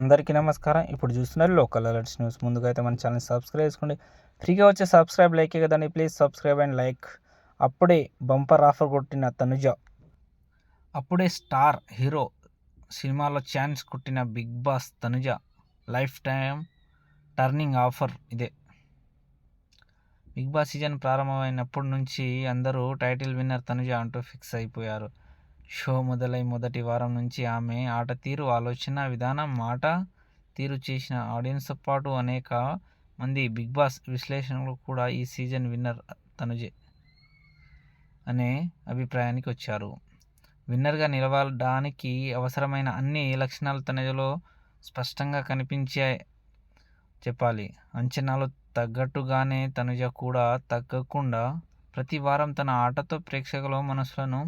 అందరికీ నమస్కారం. ఇప్పుడు చూస్తున్నారు లోకల్ అలర్ట్స్ న్యూస్. ముందుగా అయితే మన ఛానల్ సబ్స్క్రైబ్ చేసుకోండి. ఫ్రీగా వచ్చే సబ్స్క్రైబ్ లైకే కదండి ప్లీజ్. Subscribe and like. అప్పుడే బంపర్ ఆఫర్ కొట్టిన తనుజ. అప్పుడే స్టార్ హీరో సినిమాలో ఛాన్స్ కొట్టిన Big Boss Tanuja. Life time turning offer ఇదే. బిగ్ బాస్ సీజన్ ప్రారంభమైనప్పటి నుంచి అందరూ టైటిల్ విన్నర్ తనుజ అంటూ ఫిక్స్ అయిపోయారు. షో మొదలై మొదటి వారం నుంచి ఆమె ఆట తీరు ఆలోచన విధానం మాట తీరు చేసిన ఆడియన్స్తో పాటు అనేక మంది బిగ్ బాస్ విశ్లేషణలు కూడా ఈ సీజన్ విన్నర్ తనుజే అనే అభిప్రాయానికి వచ్చారు. విన్నర్గా నిలవడానికి అవసరమైన అన్ని లక్షణాలు తనలో స్పష్టంగా కనిపించే చెప్పాలి. అంచనాలు తగ్గట్టుగానే తనుజ కూడా తగ్గకుండా ప్రతి వారం తన ఆటతో ప్రేక్షకుల మనసులను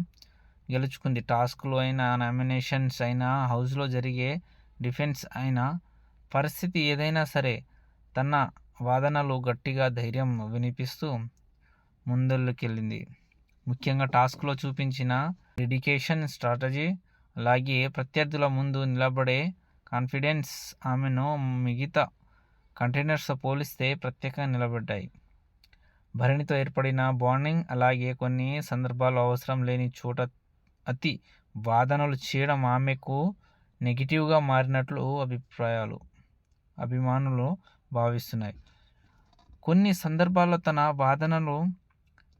గెలుచుకుంది. టాస్క్లు అయినా నామినేషన్స్ అయినా హౌస్లో జరిగే డిఫెన్స్ అయినా పరిస్థితి ఏదైనా సరే తన వాదనలు గట్టిగా ధైర్యం వినిపిస్తూ ముందల్లోకెళ్ళింది ముఖ్యంగా టాస్క్లో చూపించిన డెడికేషన్ స్ట్రాటజీ అలాగే ప్రత్యర్థుల ముందు నిలబడే కాన్ఫిడెన్స్ ఆమెను మిగతా కంటైనర్స్తో పోలిస్తే ప్రత్యేకంగా నిలబడ్డాయి. భరణితో ఏర్పడిన బాండింగ్ అలాగే కొన్ని సందర్భాల్లో అవసరం లేని చోట అతి వాదనలు చేయడం ఆమెకు నెగిటివ్గా మారినట్లు అభిప్రాయాలు అభిమానులు భావిస్తున్నాయి. కొన్ని సందర్భాల్లో తన వాదనలు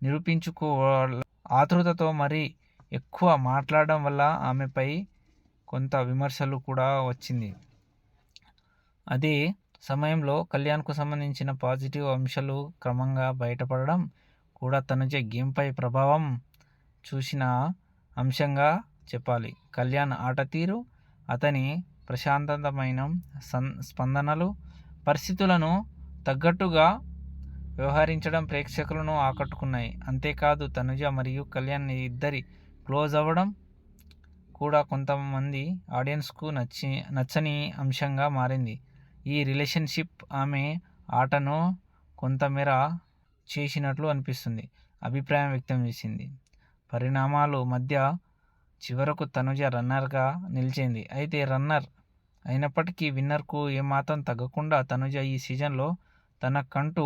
నిరూపించుకో ఆతృతతో మరీ ఎక్కువ మాట్లాడడం వల్ల ఆమెపై కొంత విమర్శలు కూడా వచ్చింది. అదే సమయంలో కళ్యాణ్కు సంబంధించిన పాజిటివ్ అంశాలు క్రమంగా బయటపడడం కూడా తనుజ గేమ్పై ప్రభావం చూసిన అంశంగా చెప్పాలి. కళ్యాణ్ ఆట తీరు అతని ప్రశాంతమైన స్పందనలు పరిస్థితులను తగ్గట్టుగా వ్యవహరించడం ప్రేక్షకులను ఆకట్టుకున్నాయి. అంతేకాదు తనుజ మరియు కళ్యాణ్ ఇద్దరి క్లోజ్ అవ్వడం కూడా కొంతమంది ఆడియన్స్కు నచ్చి నచ్చని అంశంగా మారింది. ఈ రిలేషన్షిప్ ఆమె ఆటను కొంతమేర చేసినట్లు అనిపిస్తుంది. అభిప్రాయం వ్యక్తం చేసింది. పరిణామాలు మధ్య చివరకు తనుజ రన్నర్గా నిలిచింది. అయితే రన్నర్ అయినప్పటికీ విన్నర్కు ఏమాత్రం తగ్గకుండా తనుజ ఈ సీజన్లో తనకంటూ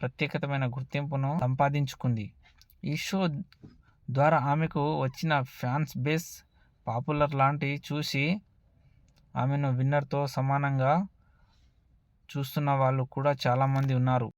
ప్రత్యేకతమైన గుర్తింపును సంపాదించుకుంది. ఈ షో ద్వారా ఆమెకు వచ్చిన ఫ్యాన్స్ బేస్ పాపులర్ లాంటి చూసి ఆమెను విన్నర్తో సమానంగా చూస్తున్న వాళ్ళు కూడా చాలామంది ఉన్నారు.